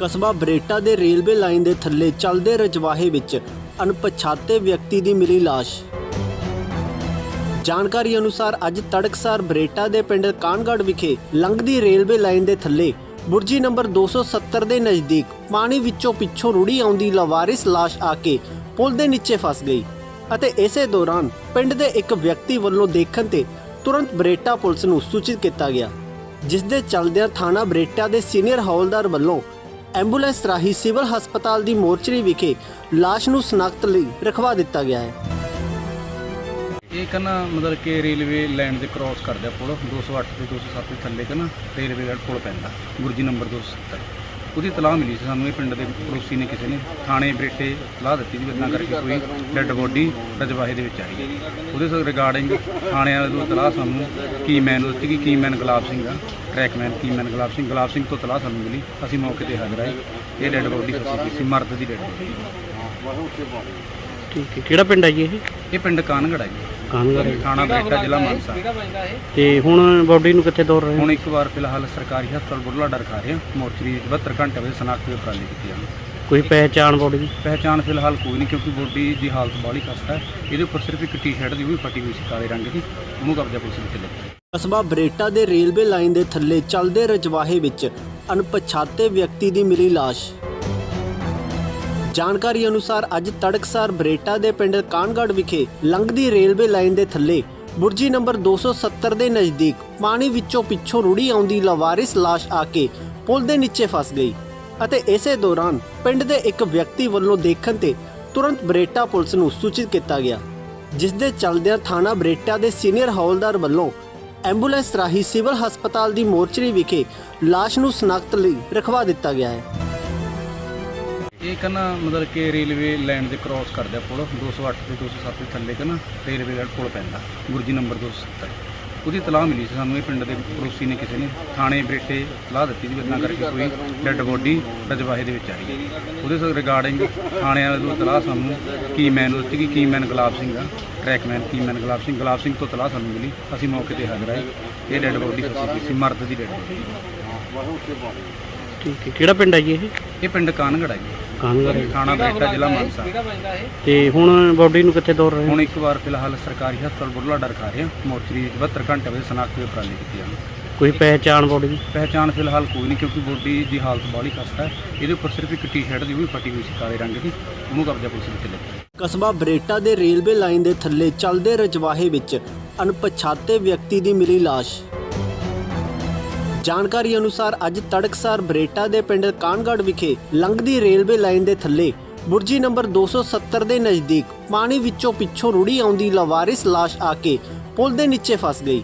ਕਸਬਾ ਬਰੇਟਾ ਦੇ railway line ਦੇ ਥੱਲੇ ਚੱਲਦੇ ਰਜਵਾਹੇ ਵਿੱਚ ਅਣਪਛਾਤੇ ਵਿਅਕਤੀ ਦੀ ਮਿਲੀ ਲਾਸ਼। ਜਾਣਕਾਰੀ ਅਨੁਸਾਰ ਅੱਜ ਤੜਕਸਾਰ ਬਰੇਟਾ ਦੇ ਪਿੰਡ ਕਾਨਗੜ ਵਿਖੇ ਲੰਘਦੀ ਰੇਲਵੇ ਲਾਈਨ ਦੇ ਥੱਲੇ ਬੁਰਜੀ ਨੰਬਰ 270 ਦੇ ਨਜ਼ਦੀਕ ਪਾਣੀ ਵਿੱਚੋਂ ਪਿੱਛੋਂ ਰੁੜੀ ਆਉਂਦੀ ਲਵਾਰਿਸ ਲਾਸ਼ ਆ ਕੇ ਪੁਲ ਦੇ ਨੀਚੇ ਫਸ ਗਈ ਅਤੇ ਇਸੇ ਦੌਰਾਨ ਪਿੰਡ ਦੇ ਇੱਕ ਵਿਅਕਤੀ ਵੱਲੋਂ ਦੇਖਣ ਤੇ ਤੁਰੰਤ ਬਰੇਟਾ ਪੁਲਿਸ ਨੂੰ ਸੂਚਿਤ ਕੀਤਾ ਗਿਆ, ਜਿਸ ਦੇ ਚੱਲਦਿਆਂ ਥਾਣਾ ਬਰੇਟਾ ਦੇ ਸੀਨੀਅਰ ਹੌਲਦਾਰ ਵੱਲੋਂ ਐਂਬੂਲੈਂਸ ਰਾਹੀਂ ਸਿਵਲ ਹਸਪਤਾਲ ਦੀ ਮੋਰਚਰੀ ਵਿਖੇ ਲਾਸ਼ ਨੂੰ ਸਨਾਖਤ ਲਈ ਰਖਵਾ ਦਿੱਤਾ ਗਿਆ ਹੈ। ਇਹ ਕਨਾ ਮਤਲਬ ਕਿ ਰੇਲਵੇ ਲਾਈਨ ਦੇ ਕ੍ਰਾਸ ਕਰਦਾ ਪੁਲ 208 ਤੇ 207 ਦੇ ਥੱਲੇ ਕਨਾ ਰੇਲਵੇ ਦਾ ਪੁਲ ਪੈਂਦਾ, ਗੁਰਜੀ ਨੰਬਰ 270 ਉਹਦੀ ਤਲਾਹ ਮਿਲੀ ਸੀ ਸਾਨੂੰ, ਇਹ ਪਿੰਡ ਦੇ ਪੜੋਸੀ ਨੇ ਕਿਸੇ ਨੇ ਥਾਣੇ ਬਰੇਟੇ ਤਲਾਹ ਦਿੱਤੀ ਸੀ ਇਦਾਂ ਕਰਕੇ ਕੋਈ ਡੈੱਡ ਬੋਡੀ ਰਜਵਾਹੇ ਦੇ ਵਿੱਚ ਆਈ ਹੈ। ਉਹਦੇ ਸ ਰਿਗਾਰਡਿੰਗ ਥਾਣੇ ਵਾਲੇ ਤੋਂ ਤਲਾਹ ਸਾਨੂੰ ਕੀਮੈਨ ਨੂੰ ਦਿੱਤੀ ਕਿ ਮੈਨ ਗੁਲਾਬ ਸਿੰਘ ਆ ਟਰੈਕਮੈਨ ਕੀਮੈਨ ਗੁਲਾਬ ਸਿੰਘ ਗੁਲਾਬ ਸਿੰਘ ਤੋਂ ਤਲਾਹ ਸਾਨੂੰ ਮਿਲੀ। ਅਸੀਂ ਮੌਕੇ ਤੇ ਹਾਜ਼ਰ ਆਏ। ਇਹ ਡੈੱਡ ਬੋਡੀ ਫਸੀ ਗਈ ਸੀ, ਮਰਦ ਦੀ ਡੈੱਡ ਬੋਡੀ। ਠੀਕ ਹੈ, ਕਿਹੜਾ ਪਿੰਡ ਹੈ ਜੀ ਇਹ? ਇਹ ਪਿੰਡ ਕਾਨਗੜ ਹੈ ਜੀ। ਕਾਨਗੜ ਥਾਣਾ ਬਰੇਟਾ ਜ਼ਿਲ੍ਹਾ ਮਾਨਸਾ। ਤੇ ਹੁਣ ਬਾਡੀ ਨੂੰ ਕਿੱਥੇ ਤੋਰ ਰਹੇ ਹੁਣ ਇੱਕ ਵਾਰ ਫਿਲਹਾਲ ਸਰਕਾਰੀ ਹਸਪਤਾਲ ਬੁਢਲਾਡਾ ਰਖਾ ਰਹੇ ਹਾਂ। ਮੋਰਚਰੀ 72 ਘੰਟੇ ਵਿੱਚ ਸਨਾਖਤ ਦੇ ਉਪਰਾਲੇ ਕੀਤੇ ਹਨ ਕੋਈ ਪਹਿਚਾਣ ਬਾਡੀ ਦੀ? ਪਹਿਚਾਣ ਫਿਲਹਾਲ ਕੋਈ ਨਹੀਂ ਕਿਉਂਕਿ ਬੋਡੀ ਦੀ ਹਾਲਤ ਬਾਹਲੀ ਖਸਤਾ ਹੈ। ਇਹਦੇ ਉੱਪਰ ਸਿਰਫ ਇੱਕ ਟੀ-ਸ਼ਰਟ ਦੀ ਵੀ ਫਟੀ ਹੋਈ ਸੀ ਕਾਲੇ ਰੰਗ ਦੀ। ਉਹਨੂੰ ਕਬਜ਼ਾ ਪੁਲਿਸ ਵਿੱਚ ਲਿਆ ਕਸਬਾ ਬਰੇਟਾ ਦੇ ਰੇਲਵੇ ਲਾਈਨ ਦੇ ਥੱਲੇ ਚੱਲਦੇ ਰਜਵਾਹੇ ਵਿੱਚ ਅਣਪਛਾਤੇ ਵਿਅਕਤੀ ਦੀ ਮਿਲੀ ਲਾਸ਼। ਜਾਣਕਾਰੀ ਅਨੁਸਾਰ ਅੱਜ ਤੜਕਸਾਰ ਬਰੇਟਾ ਦੇ ਪਿੰਡ ਕਾਨਗੜ ਵਿਖੇ ਲੰਘਦੀ ਰੇਲਵੇ ਲਾਈਨ ਦੇ ਥੱਲੇ ਬੁਰਜੀ ਨੰਬਰ 270 ਦੇ ਨਜ਼ਦੀਕ ਪਾਣੀ ਵਿੱਚੋਂ ਪਿੱਛੋਂ ਰੁੜੀ ਆਉਂਦੀ ਲਵਾਰਿਸ ਲਾਸ਼ ਆ ਕੇ ਪੁਲ ਦੇ ਨੀਚੇ ਫਸ ਗਈ ਅਤੇ ਇਸੇ ਦੌਰਾਨ ਪਿੰਡ ਦੇ ਇੱਕ ਵਿਅਕਤੀ ਵੱਲੋਂ ਦੇਖਣ ਤੇ ਤੁਰੰਤ ਬਰੇਟਾ ਪੁਲਿਸ ਨੂੰ ਸੂਚਿਤ ਕੀਤਾ ਗਿਆ, ਜਿਸ ਦੇ ਚਲਦਿਆਂ ਥਾਣਾ ਬਰੇਟਾ ਦੇ ਸੀਨੀਅਰ ਹੌਲਦਾਰ ਵੱਲੋਂ ਐਂਬੂਲੈਂਸ ਰਾਹੀਂ ਸਿਵਲ ਹਸਪਤਾਲ ਦੀ ਮੋਰਚਰੀ ਵਿਖੇ ਲਾਸ਼ ਨੂੰ ਸਨਾਖਤ ਲਈ ਰਖਵਾ ਦਿੱਤਾ ਗਿਆ ਹੈ। ਇਹ ਕਨਾ ਮਤਲਬ ਕਿ ਰੇਲਵੇ ਲਾਈਨ ਦੇ ਕ੍ਰਾਸ ਕਰਦਾ ਪੁਲ 208 ਤੇ 207 ਦੇ ਥੱਲੇ ਕਨਾ ਰੇਲਵੇ ਦਾ ਪੁਲ ਪੈਂਦਾ ਗੁਰਜੀ ਨੰਬਰ 270 ਉਹਦੀ ਤਲਾਹ ਮਿਲੀ ਸੀ ਸਾਨੂੰ ਇਹ ਪਿੰਡ ਦੇ ਪੜੋਸੀ ਨੇ ਕਿਸੇ ਨੇ ਥਾਣੇ ਬਰੇਟੇ ਤਲਾਹ ਦਿੱਤੀ ਸੀ ਇਦਾਂ ਕਰਕੇ ਕੋਈ ਡੈੱਡ ਬੋਡੀ ਰਜਵਾਹੇ ਦੇ ਵਿੱਚ ਆਈ ਹੈ। ਉਹਦੇ ਸ ਰਿਗਾਰਡਿੰਗ ਥਾਣੇ ਵਾਲੇ ਤੋਂ ਤਲਾਹ ਸਾਨੂੰ ਕੀਮੈਨ ਨੂੰ ਦਿੱਤੀ ਕਿ ਕੀਮੈਨ ਗੁਲਾਬ ਸਿੰਘ ਆ ਟਰੈਕਮੈਨ ਕੀਮੈਨ ਗੁਲਾਬ ਸਿੰਘ ਗੁਲਾਬ ਸਿੰਘ ਤੋਂ ਤਲਾਹ ਸਾਨੂੰ ਮਿਲੀ। ਅਸੀਂ ਮੌਕੇ ਤੇ ਹਾਜ਼ਰ ਆਏ ਇਹ ਡੈੱਡ ਬੋਡੀ ਸੀ ਮਰਦ ਦੀ ਡੈੱਡ ਬੋਡੀ। ਠੀਕ ਹੈ ਕਿਹੜਾ ਪਿੰਡ ਹੈ ਜੀ ਇਹ? ਇਹ ਪਿੰਡ ਕਾਨਗੜ ਹੈ ਜੀ ਕਾਨਗੜ ਥਾਣਾ ਬਰੇਟਾ ਜ਼ਿਲ੍ਹਾ ਮਾਨਸਾ। ਤੇ ਹੁਣ ਬਾਡੀ ਨੂੰ ਕਿੱਥੇ ਤੋਰ ਰਹੇ ਹੁਣ ਇੱਕ ਵਾਰ ਫਿਲਹਾਲ ਸਰਕਾਰੀ ਹਸਪਤਾਲ ਬੁਢਲਾਡਾ ਰਖਾ ਰਹੇ ਹਾਂ। ਮੋਰਚਰੀ 72 ਘੰਟੇ ਵਿੱਚ ਸਨਾਖਤ ਦੇ ਉਪਰਾਲੇ ਕੀਤੇ ਹਨ ਕੋਈ ਪਹਿਚਾਣ ਬਾਡੀ ਦੀ? ਪਹਿਚਾਣ ਫਿਲਹਾਲ ਕੋਈ ਨਹੀਂ ਕਿਉਂਕਿ ਬੋਡੀ ਦੀ ਹਾਲਤ ਬਾਹਲੀ ਖਸਤਾ ਹੈ। ਇਹਦੇ ਉੱਪਰ ਸਿਰਫ ਇੱਕ ਟੀ-ਸ਼ਰਟ ਦੀ ਵੀ ਫਟੀ ਹੋਈ ਸੀ ਕਾਲੇ ਰੰਗ ਦੀ। ਉਹਨੂੰ ਕਬਜ਼ਾ ਪੁਲਿਸ ਵਿੱਚ ਲਿਆ ਕਸਬਾ ਬਰੇਟਾ ਦੇ ਰੇਲਵੇ ਲਾਈਨ ਦੇ ਥੱਲੇ ਚੱਲਦੇ ਰਜਵਾਹੇ ਵਿੱਚ ਅਣਪਛਾਤੇ ਵਿਅਕਤੀ ਦੀ ਮਿਲੀ ਲਾਸ਼। ਜਾਣਕਾਰੀ ਅਨੁਸਾਰ ਅੱਜ ਤੜਕਸਾਰ ਬਰੇਟਾ ਦੇ ਪਿੰਡ ਕਾਨਗੜ ਵਿਖੇ ਲੰਘਦੀ ਰੇਲਵੇ ਲਾਈਨ ਦੇ ਥੱਲੇ ਬੁਰਜੀ ਨੰਬਰ 270 ਦੇ ਨਜ਼ਦੀਕ ਪਾਣੀ ਵਿੱਚੋਂ ਪਿੱਛੋਂ ਰੁੜੀ ਆਉਂਦੀ ਲਵਾਰਿਸ ਲਾਸ਼ ਆ ਕੇ ਪੁਲ ਦੇ ਨੀਚੇ ਫਸ ਗਈ।